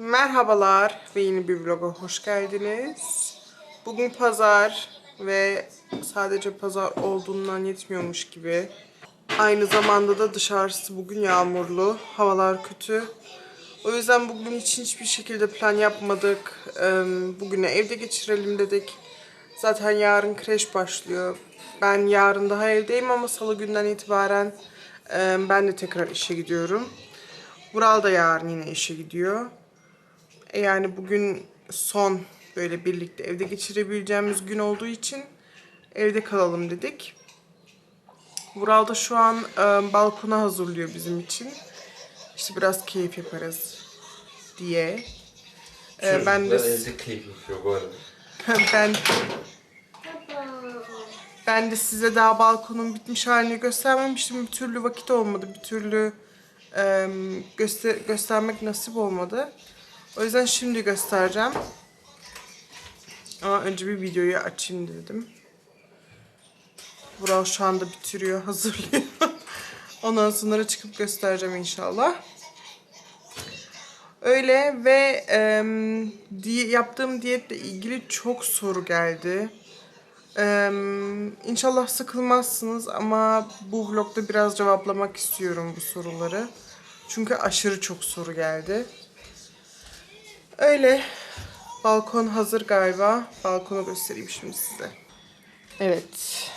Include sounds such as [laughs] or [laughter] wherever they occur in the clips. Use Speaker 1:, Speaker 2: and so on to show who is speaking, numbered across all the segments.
Speaker 1: Merhabalar ve yeni bir vloga hoş geldiniz. Bugün pazar ve sadece pazar olduğundan yetmiyormuş gibi. Aynı zamanda da dışarısı bugün yağmurlu, havalar kötü. O yüzden bugün için hiçbir şekilde plan yapmadık. Bugünü evde geçirelim dedik. Zaten yarın kreş başlıyor. Ben yarın daha evdeyim ama salı günden itibaren ben de tekrar işe gidiyorum. Vural da yarın yine işe gidiyor. Yani bugün son böyle birlikte evde geçirebileceğimiz gün olduğu için evde kalalım dedik. Vural da şu an e, balkona hazırlıyor bizim için. İşte biraz keyif yaparız diye. E, ben de
Speaker 2: evde keyif yapıyor bu arada. [laughs]
Speaker 1: ben ben de size daha balkonun bitmiş halini göstermemiştim. Bir türlü vakit olmadı. Bir türlü e, göster göstermek nasip olmadı. O yüzden şimdi göstereceğim. Ama önce bir videoyu açayım dedim. Vural şu anda bitiriyor, [laughs] hazırlıyor. Ondan sonra çıkıp göstereceğim inşallah. Öyle ve em, diye, yaptığım diyetle ilgili çok soru geldi. Em, İnşallah sıkılmazsınız ama bu vlogda biraz cevaplamak istiyorum bu soruları. Çünkü aşırı çok soru geldi. Öyle. Balkon hazır galiba. Balkonu göstereyim şimdi size. Evet.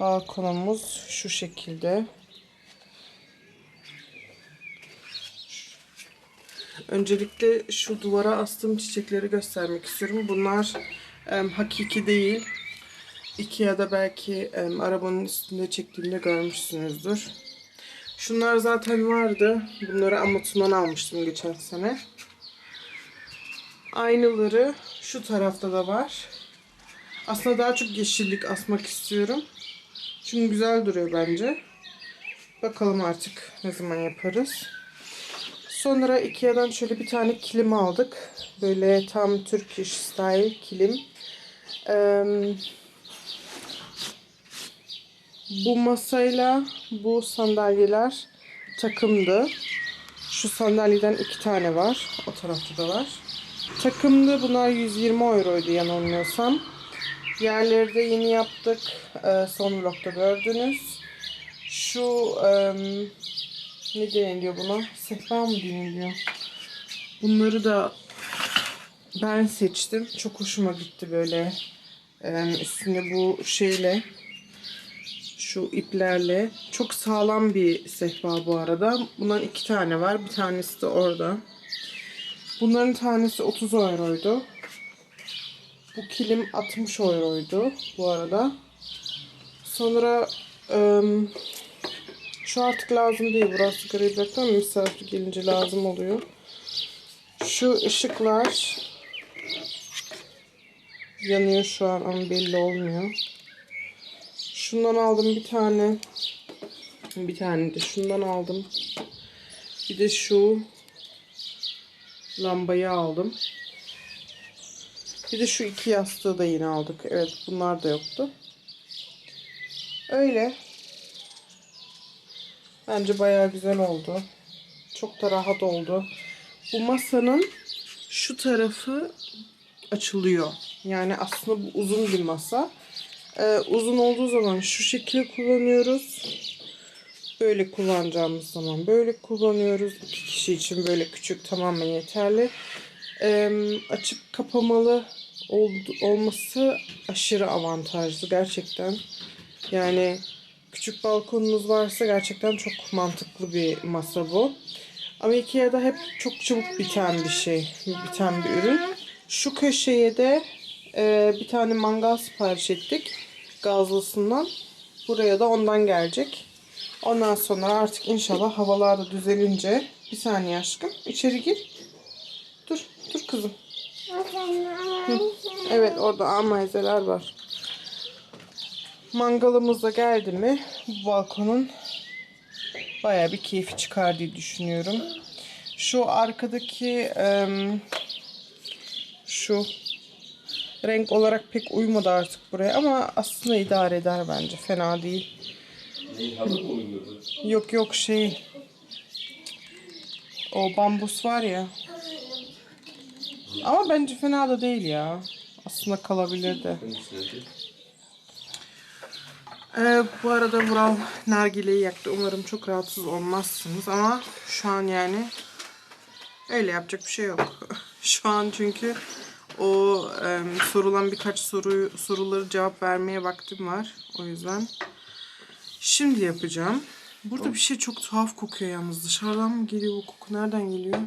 Speaker 1: Balkonumuz şu şekilde. Öncelikle şu duvara astığım çiçekleri göstermek istiyorum. Bunlar em, hakiki değil. Ikea'da belki em, arabanın üstünde çektiğimde görmüşsünüzdür. Şunlar zaten vardı. Bunları Amazon'dan almıştım geçen sene. Aynaları şu tarafta da var. Aslında daha çok yeşillik asmak istiyorum. Çünkü güzel duruyor bence. Bakalım artık ne zaman yaparız. Sonra Ikea'dan şöyle bir tane kilim aldık. Böyle tam Turkish style kilim. Eee, bu masayla bu sandalyeler takımdı. Şu sandalyeden iki tane var. O tarafta da var. Takımdı. Bunlar 120 euroydu yanılmıyorsam. Yerleri de yeni yaptık. Ee, son vlogda gördünüz. Şu em, ne deniliyor buna? Sehpa mı deniliyor? Bunları da ben seçtim. Çok hoşuma gitti böyle. Em, üstünde bu şeyle şu iplerle. Çok sağlam bir sehpa bu arada. Bundan iki tane var. Bir tanesi de orada. Bunların tanesi 30 euroydu. Bu kilim 60 euroydu bu arada. Sonra ım, şu artık lazım değil. Burası bıraktım ama misafir gelince lazım oluyor. Şu ışıklar yanıyor şu an ama belli olmuyor. Şundan aldım bir tane. Bir tane de şundan aldım. Bir de şu lambayı aldım. Bir de şu iki yastığı da yine aldık. Evet bunlar da yoktu. Öyle. Bence bayağı güzel oldu. Çok da rahat oldu. Bu masanın şu tarafı açılıyor. Yani aslında bu uzun bir masa. Ee, uzun olduğu zaman şu şekilde kullanıyoruz. Böyle kullanacağımız zaman böyle kullanıyoruz. İki kişi için böyle küçük tamamen yeterli. Ee, açıp kapamalı oldu, olması aşırı avantajlı gerçekten. Yani küçük balkonunuz varsa gerçekten çok mantıklı bir masa bu. Ama Ikea'da hep çok çabuk biten bir şey, biten bir ürün. Şu köşeye de e, bir tane mangal sipariş ettik gazlısından. Buraya da ondan gelecek. Ondan sonra artık inşallah havalar da düzelince bir saniye aşkım içeri gir. Dur, dur kızım. Evet orada amaizeler var. Mangalımız da geldi mi bu balkonun baya bir keyfi çıkar diye düşünüyorum. Şu arkadaki şu renk olarak pek uymadı artık buraya ama aslında idare eder bence. Fena değil. Yok yok şey O bambus var ya. Ama bence fena da değil ya. Aslında kalabilirdi. Ee, bu arada Vural nargileyi yaktı. Umarım çok rahatsız olmazsınız ama şu an yani öyle yapacak bir şey yok. [laughs] şu an çünkü o em, sorulan birkaç soruyu soruları cevap vermeye vaktim var. O yüzden şimdi yapacağım. Burada bir şey çok tuhaf kokuyor yalnız. Dışarıdan mı geliyor bu koku? Nereden geliyor?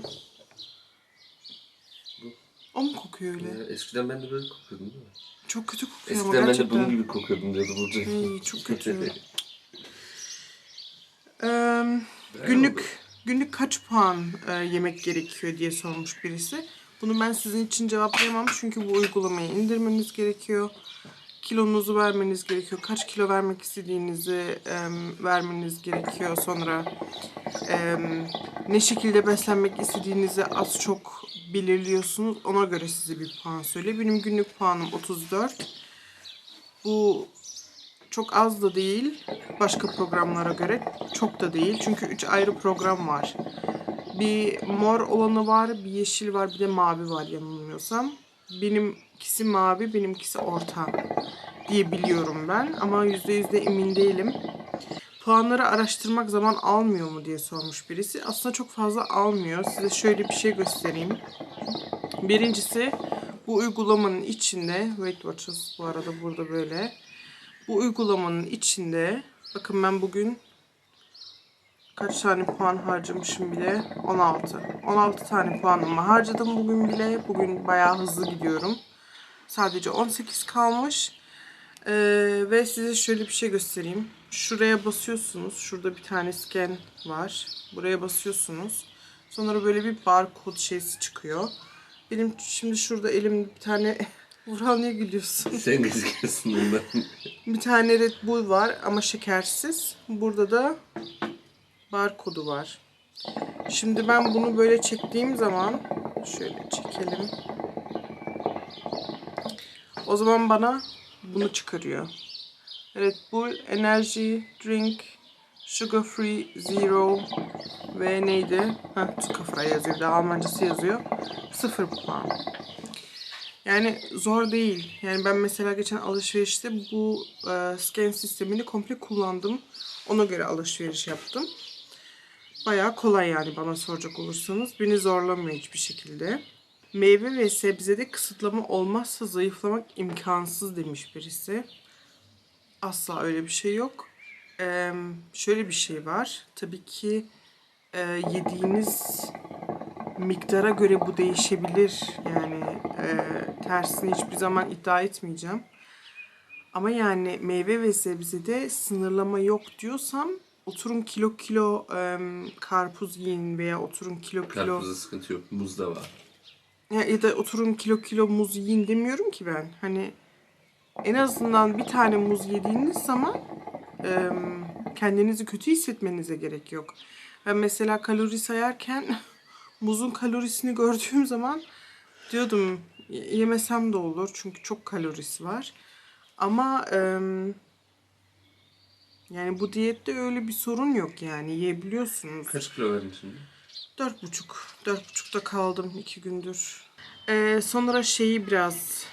Speaker 1: O mu kokuyor öyle?
Speaker 2: Ya, Eskiden ben de böyle kokuyordum değil mi?
Speaker 1: Çok kötü kokuyor ama
Speaker 2: Eskiden ben de bunun gibi kokuyordum diyordu Burcu.
Speaker 1: Ay, çok [laughs] kötü. [laughs] Eee, günlük günlük kaç puan e, yemek gerekiyor diye sormuş birisi. Bunu ben sizin için cevaplayamam çünkü bu uygulamayı indirmeniz gerekiyor. Kilonuzu vermeniz gerekiyor. Kaç kilo vermek istediğinizi em, vermeniz gerekiyor. Sonra em, ne şekilde beslenmek istediğinizi az çok belirliyorsunuz. Ona göre size bir puan söyle. Benim günlük puanım 34. Bu çok az da değil. Başka programlara göre çok da değil. Çünkü 3 ayrı program var. Bir mor olanı var, bir yeşil var, bir de mavi var yanılmıyorsam. Benimkisi mavi, benimkisi orta diye biliyorum ben. Ama %100 de emin değilim. Puanları araştırmak zaman almıyor mu diye sormuş birisi. Aslında çok fazla almıyor. Size şöyle bir şey göstereyim. Birincisi bu uygulamanın içinde Weight Watchers bu arada burada böyle. Bu uygulamanın içinde bakın ben bugün kaç tane puan harcamışım bile? 16. 16 tane puanımı harcadım bugün bile. Bugün bayağı hızlı gidiyorum. Sadece 18 kalmış. Ee, ve size şöyle bir şey göstereyim. Şuraya basıyorsunuz. Şurada bir tane scan var. Buraya basıyorsunuz. Sonra böyle bir barkod şeysi çıkıyor. Benim şimdi şurada elimde bir tane... [laughs] Vural niye gülüyorsun?
Speaker 2: Sen gözüküyorsun ondan.
Speaker 1: Bir tane Red Bull var ama şekersiz. Burada da barkodu var. Şimdi ben bunu böyle çektiğim zaman şöyle çekelim. O zaman bana bunu çıkarıyor. Red Bull Energy Drink Sugar Free Zero ve neydi? Ha, Zuckerfrei yazıyor. De Almancası yazıyor. Sıfır puan. Yani zor değil. Yani ben mesela geçen alışverişte bu e, scan sistemini komple kullandım. Ona göre alışveriş yaptım. Bayağı kolay yani bana soracak olursanız. Beni zorlamıyor hiçbir şekilde. Meyve ve sebzede kısıtlama olmazsa zayıflamak imkansız demiş birisi. Asla öyle bir şey yok. Ee, şöyle bir şey var. Tabii ki e, yediğiniz miktara göre bu değişebilir. Yani e, tersini hiçbir zaman iddia etmeyeceğim. Ama yani meyve ve sebzede sınırlama yok diyorsam oturun kilo kilo e, karpuz yiyin veya oturun kilo kilo
Speaker 2: Karpuzda sıkıntı yok. Muz da var.
Speaker 1: ya, ya da oturun kilo kilo muz yiyin demiyorum ki ben. Hani en azından bir tane muz yediğiniz zaman e, kendinizi kötü hissetmenize gerek yok. Ben mesela kalori sayarken [laughs] muzun kalorisini gördüğüm zaman diyordum "Y- yemesem de olur çünkü çok kalorisi var. Ama e, yani bu diyette öyle bir sorun yok yani yiyebiliyorsunuz.
Speaker 2: Kaç kilo verdin şimdi?
Speaker 1: Dört buçuk. Dört buçukta kaldım iki gündür. Ee, sonra şeyi biraz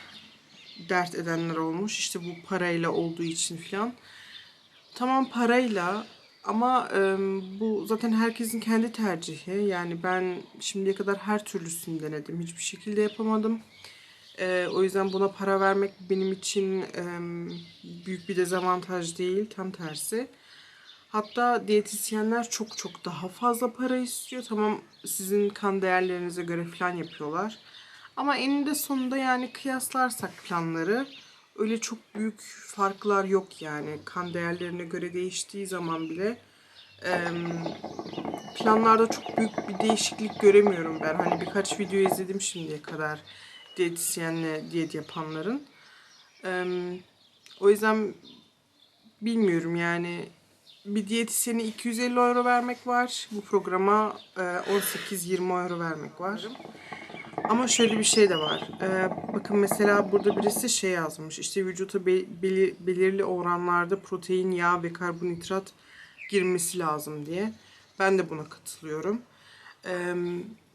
Speaker 1: dert edenler olmuş. İşte bu parayla olduğu için filan. Tamam parayla ama e, bu zaten herkesin kendi tercihi. Yani ben şimdiye kadar her türlüsünü denedim. Hiçbir şekilde yapamadım. Ee, o yüzden buna para vermek benim için e, büyük bir dezavantaj değil. Tam tersi. Hatta diyetisyenler çok çok daha fazla para istiyor. Tamam sizin kan değerlerinize göre falan yapıyorlar. Ama eninde sonunda yani kıyaslarsak planları öyle çok büyük farklar yok yani. Kan değerlerine göre değiştiği zaman bile planlarda çok büyük bir değişiklik göremiyorum ben. Hani birkaç video izledim şimdiye kadar diyetisyenle diyet yapanların. Em, o yüzden bilmiyorum yani bir diyetisyene 250 euro vermek var. Bu programa e, 18-20 euro vermek var. Ama şöyle bir şey de var. E, bakın mesela burada birisi şey yazmış. İşte vücuta be- beli- belirli oranlarda protein, yağ ve karbonhidrat girmesi lazım diye. Ben de buna katılıyorum. Eee,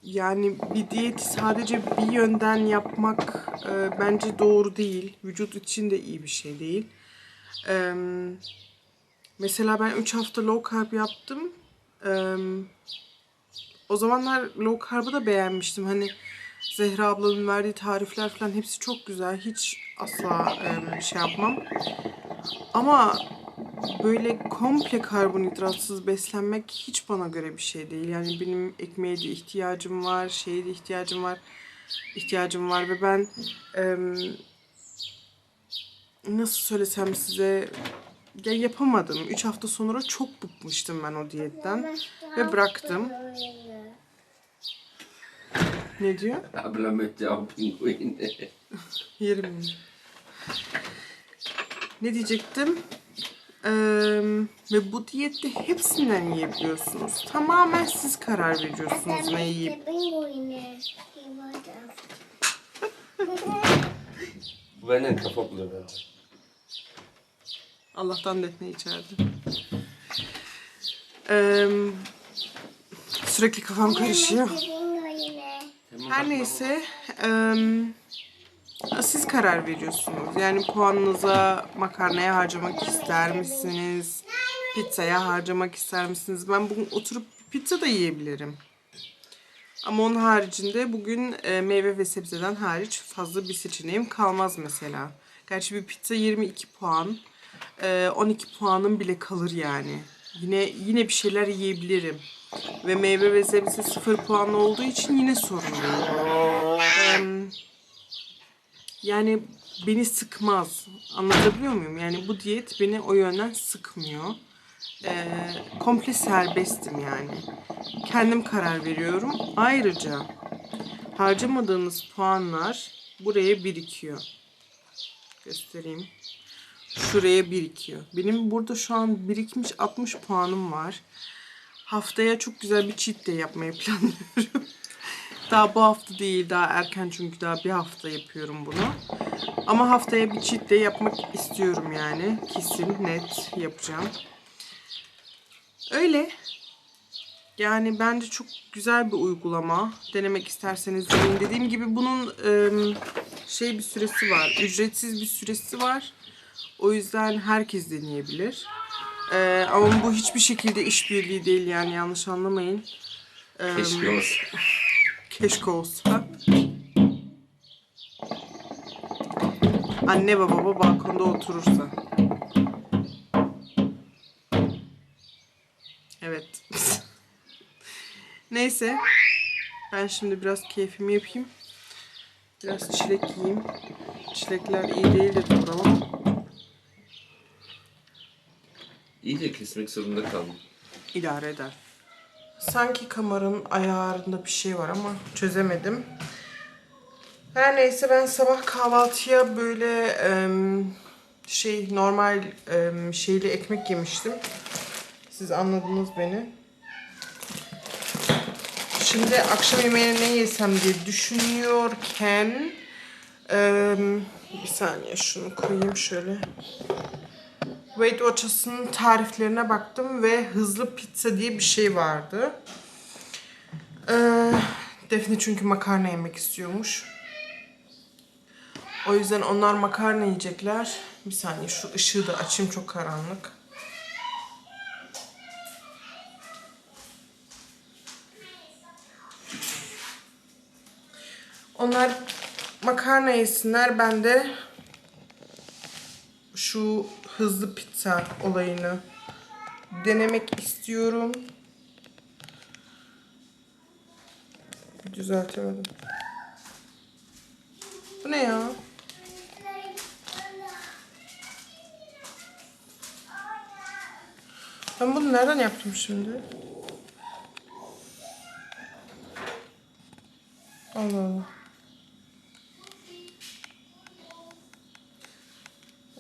Speaker 1: yani bir diyeti sadece bir yönden yapmak eee, bence doğru değil. Vücut için de iyi bir şey değil. Eee, mesela ben 3 hafta low carb yaptım. Eee, o zamanlar low carb'ı da beğenmiştim. Hani Zehra ablanın verdiği tarifler falan hepsi çok güzel. Hiç asla eee, şey yapmam. Ama böyle komple karbonhidratsız beslenmek hiç bana göre bir şey değil. Yani benim ekmeğe de ihtiyacım var, şeye de ihtiyacım var, ihtiyacım var ve ben em, nasıl söylesem size ya yapamadım. 3 hafta sonra çok bıkmıştım ben o diyetten ve bıraktım. Ne diyor?
Speaker 2: Habla mit der Pinguine.
Speaker 1: Yerim. Ne diyecektim? Eee, ve bu diyette hepsinden yiyebiliyorsunuz. Tamamen siz karar veriyorsunuz ne yiyip.
Speaker 2: Bu benden kafa buluyor ben.
Speaker 1: Allah'tan defne içerdi. Eee, sürekli kafam karışıyor. Her neyse. eee, siz karar veriyorsunuz. Yani puanınıza makarnaya harcamak ister misiniz? Pizzaya harcamak ister misiniz? Ben bugün oturup pizza da yiyebilirim. Ama onun haricinde bugün e, meyve ve sebzeden hariç fazla bir seçeneğim kalmaz mesela. Gerçi bir pizza 22 puan. E, 12 puanım bile kalır yani. Yine yine bir şeyler yiyebilirim. Ve meyve ve sebze 0 puanlı olduğu için yine sorun değil. Yani beni sıkmaz. Anlatabiliyor muyum? Yani bu diyet beni o yönden sıkmıyor. Ee, komple serbestim yani. Kendim karar veriyorum. Ayrıca harcamadığınız puanlar buraya birikiyor. Göstereyim. Şuraya birikiyor. Benim burada şu an birikmiş 60 puanım var. Haftaya çok güzel bir cheat day yapmayı [laughs] planlıyorum. Daha bu hafta değil, daha erken çünkü daha bir hafta yapıyorum bunu. Ama haftaya bir cheat day yapmak istiyorum yani. Kesin, net yapacağım. Öyle. Yani bence çok güzel bir uygulama. Denemek isterseniz deneyin. Dediğim gibi bunun şey bir süresi var. Ücretsiz bir süresi var. O yüzden herkes deneyebilir. Ama bu hiçbir şekilde işbirliği değil yani yanlış anlamayın.
Speaker 2: Keşke.
Speaker 1: Keşke olsa. Anne ve baba balkonda oturursa. Evet. Neyse. Ben şimdi biraz keyfimi yapayım. Biraz çilek yiyeyim. Çilekler iyi değildir ama.
Speaker 2: İyice kesmek zorunda kaldım.
Speaker 1: idare eder. Sanki kameranın ayarında bir şey var ama çözemedim. Her neyse ben sabah kahvaltıya böyle şey normal şeyli ekmek yemiştim. Siz anladınız beni. Şimdi akşam yemeğine ne yesem diye düşünüyorken bir saniye şunu koyayım şöyle. Weight Watchers'ın tariflerine baktım ve hızlı pizza diye bir şey vardı. Ee, Defne çünkü makarna yemek istiyormuş. O yüzden onlar makarna yiyecekler. Bir saniye şu ışığı da açayım çok karanlık. Onlar makarna yesinler. Ben de şu hızlı pizza olayını denemek istiyorum. Düzeltemedim. Bu ne ya? Ben bunu nereden yaptım şimdi? Allah Allah.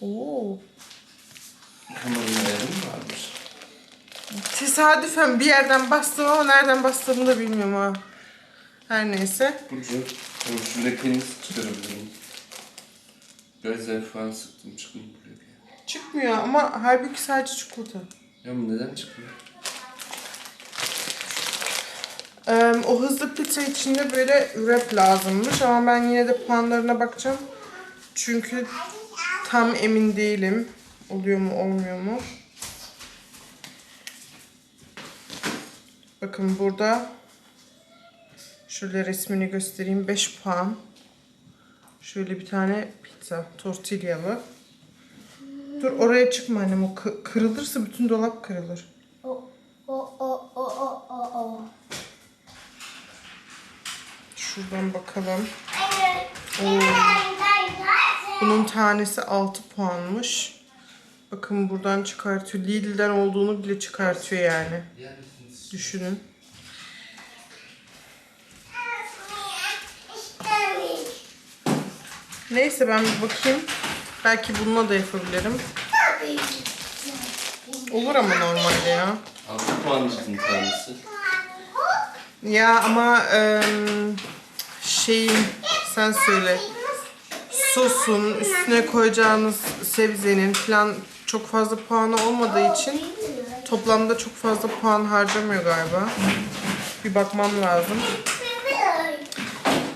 Speaker 1: Oo.
Speaker 2: Kameranın ayarı mı varmış?
Speaker 1: Tesadüfen bir yerden bastım ama nereden bastığımı da bilmiyorum ha. Her neyse.
Speaker 2: Burcu, ben şu lekeni çıkarabilirim. Gözleri falan sıktım çıkmıyor buraya bir.
Speaker 1: Çıkmıyor ama halbuki sadece çikolata.
Speaker 2: Ya bu neden çıkmıyor?
Speaker 1: Ee, o hızlı pizza içinde böyle wrap lazımmış ama ben yine de puanlarına bakacağım. Çünkü tam emin değilim. Oluyor mu olmuyor mu? Bakın burada şöyle resmini göstereyim. 5 puan. Şöyle bir tane pizza. Tortillalı. Dur oraya çıkma annem. O kı- kırılırsa bütün dolap kırılır.
Speaker 3: Oh, oh, oh, oh, oh, oh, oh.
Speaker 1: Şuradan bakalım. Oo. Bunun tanesi 6 puanmış. Bakın buradan çıkartıyor. Lidl'den olduğunu bile çıkartıyor yani. Düşünün. Neyse ben bir bakayım. Belki bununla da yapabilirim. Olur ama normalde ya.
Speaker 2: 6 puan dedin tanesi.
Speaker 1: Ya ama em, şeyin sen söyle. Sosun üstüne koyacağınız sebzenin falan çok fazla puanı olmadığı için toplamda çok fazla puan harcamıyor galiba. Bir bakmam lazım.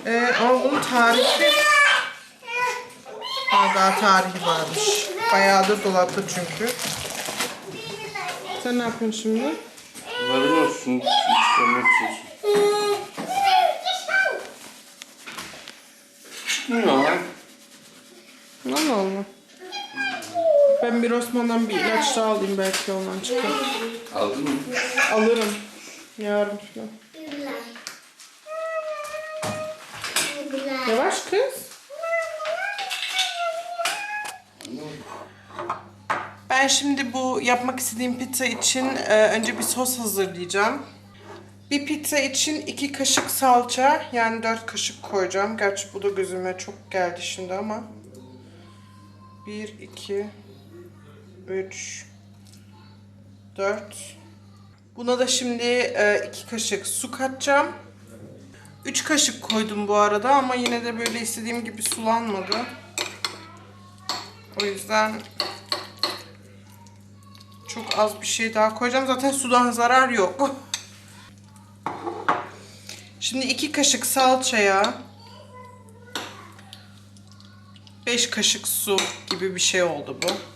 Speaker 1: Ee, ama bunun tarihi Aa, daha tarihi varmış. Bayağıdır dolapta çünkü. Sen ne yapıyorsun şimdi?
Speaker 2: Varın olsun. Çıkarmak için. Çıkmıyor.
Speaker 1: Allah Allah. Ben bir Osman'dan bir ilaç daha alayım belki ondan çıkar.
Speaker 2: Aldın mı?
Speaker 1: Alırım. Yarın falan. Yavaş kız. Ben şimdi bu yapmak istediğim pizza için e, önce bir sos hazırlayacağım. Bir pizza için iki kaşık salça yani dört kaşık koyacağım. Gerçi bu da gözüme çok geldi şimdi ama. Bir, iki, üç, dört. Buna da şimdi e, iki kaşık su katacağım. Üç kaşık koydum bu arada ama yine de böyle istediğim gibi sulanmadı. O yüzden çok az bir şey daha koyacağım. Zaten sudan zarar yok. [laughs] Şimdi iki kaşık salçaya 5 kaşık su gibi bir şey oldu bu.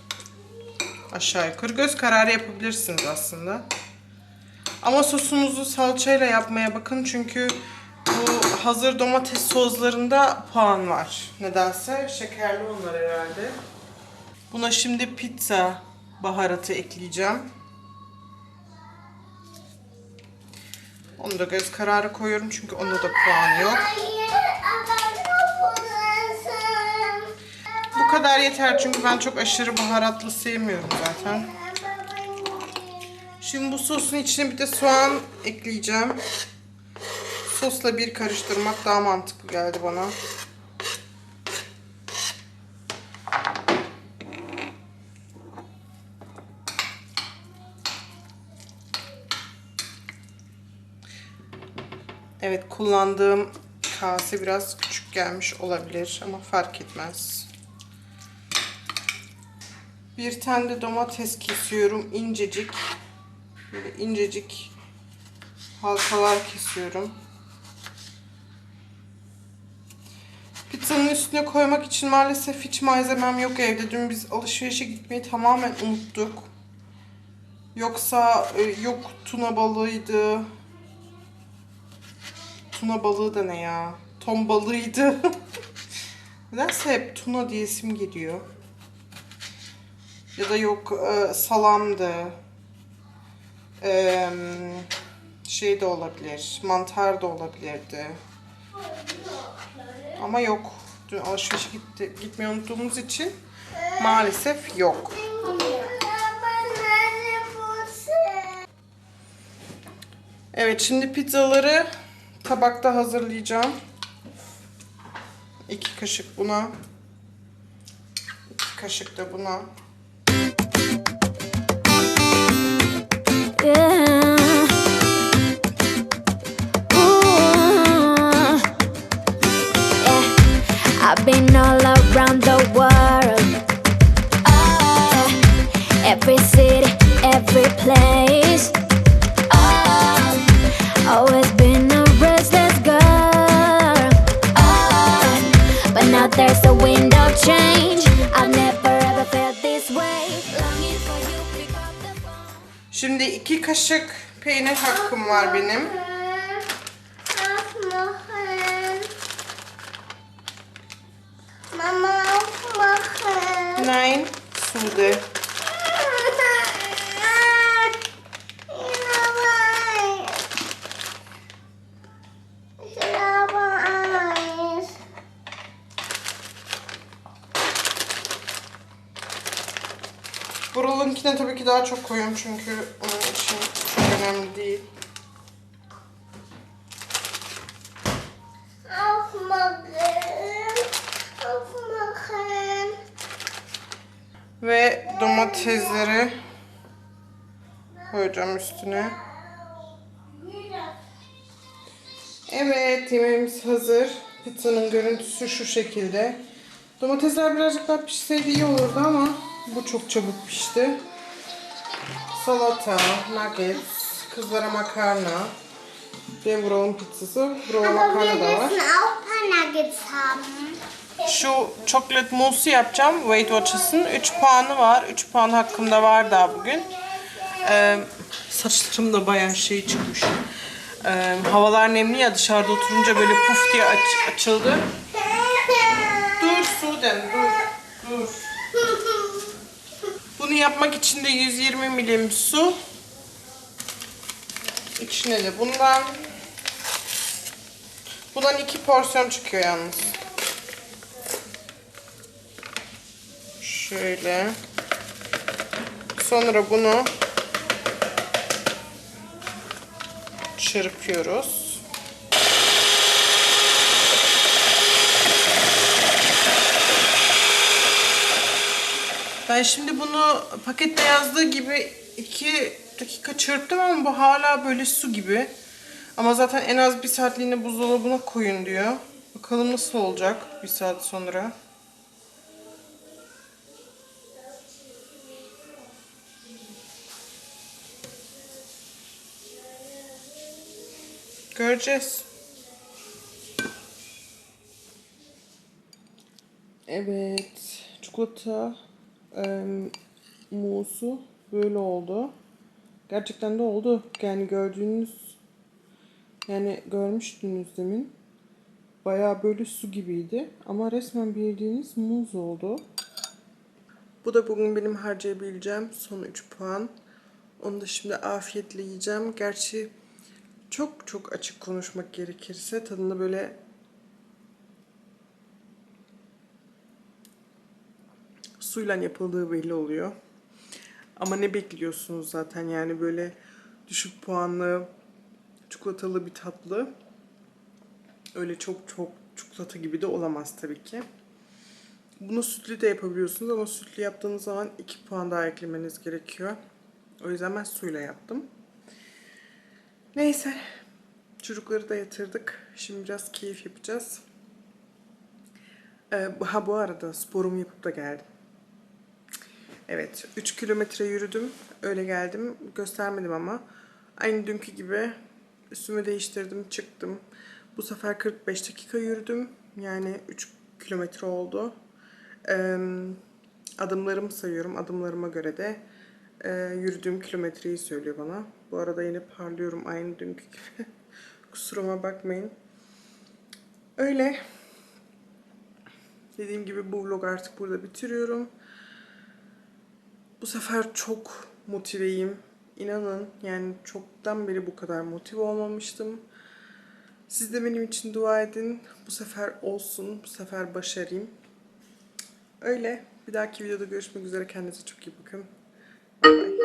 Speaker 1: Aşağı yukarı göz kararı yapabilirsiniz aslında. Ama sosunuzu salçayla yapmaya bakın çünkü bu hazır domates soslarında puan var. Nedense şekerli onlar herhalde. Buna şimdi pizza baharatı ekleyeceğim. Onu da göz kararı koyuyorum çünkü onda da puan yok. Bu kadar yeter çünkü ben çok aşırı baharatlı sevmiyorum zaten. Şimdi bu sosun içine bir de soğan ekleyeceğim. Sosla bir karıştırmak daha mantıklı geldi bana. Evet kullandığım kase biraz küçük gelmiş olabilir ama fark etmez. Bir tane de domates kesiyorum incecik. Böyle incecik halkalar kesiyorum. Pizzanın üstüne koymak için maalesef hiç malzemem yok evde. Dün biz alışverişe gitmeyi tamamen unuttuk. Yoksa e, yok tuna balığıydı. Tuna balığı da ne ya? Ton balığıydı. [laughs] Nedense hep tuna diyesim geliyor. Ya da yok e, salamdı. E, şey de olabilir. Mantar da olabilirdi. Ama yok. Dün alışverişe gitti, gitmeyi unuttuğumuz için maalesef yok. Evet şimdi pizzaları tabakta hazırlayacağım. İki kaşık buna. iki kaşık da buna.
Speaker 3: Yeah. Ooh. Yeah. I've been all around the world. Oh, every city, every place.
Speaker 1: Şimdi iki kaşık peynir hakkım var benim. Nein, Sude. Daha çok koyuyorum çünkü onun için çok önemli değil. Ve domatesleri koyacağım üstüne. Evet yemeğimiz hazır. Pizzanın görüntüsü şu şekilde. Domatesler birazcık daha pişseydi iyi olurdu ama bu çok çabuk pişti. Salata, nuggets, kızlara makarna ve Bural'ın pizzası.
Speaker 4: Aber
Speaker 1: makarna da var.
Speaker 4: paar Nuggets haben.
Speaker 1: Şu chocolate mousse yapacağım Weight Watchers'ın. 3 puanı var. 3 puan hakkımda var daha bugün. Ee, saçlarım da bayağı şey çıkmış. Ee, havalar nemli ya dışarıda oturunca böyle puf diye aç- açıldı. Dur Sudem dur. Dur. Bunu yapmak için de 120 milim su. İçine de bundan. Bundan iki porsiyon çıkıyor yalnız. Şöyle. Sonra bunu çırpıyoruz. Ben şimdi bunu pakette yazdığı gibi 2 dakika çırptım ama bu hala böyle su gibi. Ama zaten en az bir saatliğine buzdolabına koyun diyor. Bakalım nasıl olacak bir saat sonra. Göreceğiz. Evet. Çikolata em, musu böyle oldu. Gerçekten de oldu. Yani gördüğünüz yani görmüştünüz demin. Bayağı böyle su gibiydi. Ama resmen bildiğiniz muz oldu. Bu da bugün benim harcayabileceğim son 3 puan. Onu da şimdi afiyetle yiyeceğim. Gerçi çok çok açık konuşmak gerekirse tadında böyle suyla yapıldığı belli oluyor. Ama ne bekliyorsunuz zaten yani böyle düşük puanlı çikolatalı bir tatlı. Öyle çok çok çikolata gibi de olamaz tabii ki. Bunu sütlü de yapabiliyorsunuz ama sütlü yaptığınız zaman 2 puan daha eklemeniz gerekiyor. O yüzden ben suyla yaptım. Neyse. Çocukları da yatırdık. Şimdi biraz keyif yapacağız. Ee, ha bu arada sporumu yapıp da geldim. Evet, 3 kilometre yürüdüm. Öyle geldim. Göstermedim ama. Aynı dünkü gibi üstümü değiştirdim, çıktım. Bu sefer 45 dakika yürüdüm. Yani 3 kilometre oldu. Ee, adımlarımı sayıyorum. Adımlarıma göre de e, yürüdüğüm kilometreyi söylüyor bana. Bu arada yine parlıyorum aynı dünkü gibi. [laughs] Kusuruma bakmayın. Öyle. Dediğim gibi bu vlog artık burada bitiriyorum. Bu sefer çok motiveyim. İnanın yani çoktan beri bu kadar motive olmamıştım. Siz de benim için dua edin. Bu sefer olsun, bu sefer başarayım. Öyle. Bir dahaki videoda görüşmek üzere. Kendinize çok iyi bakın. Bye.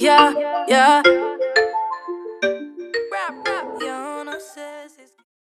Speaker 5: Yeah, yeah.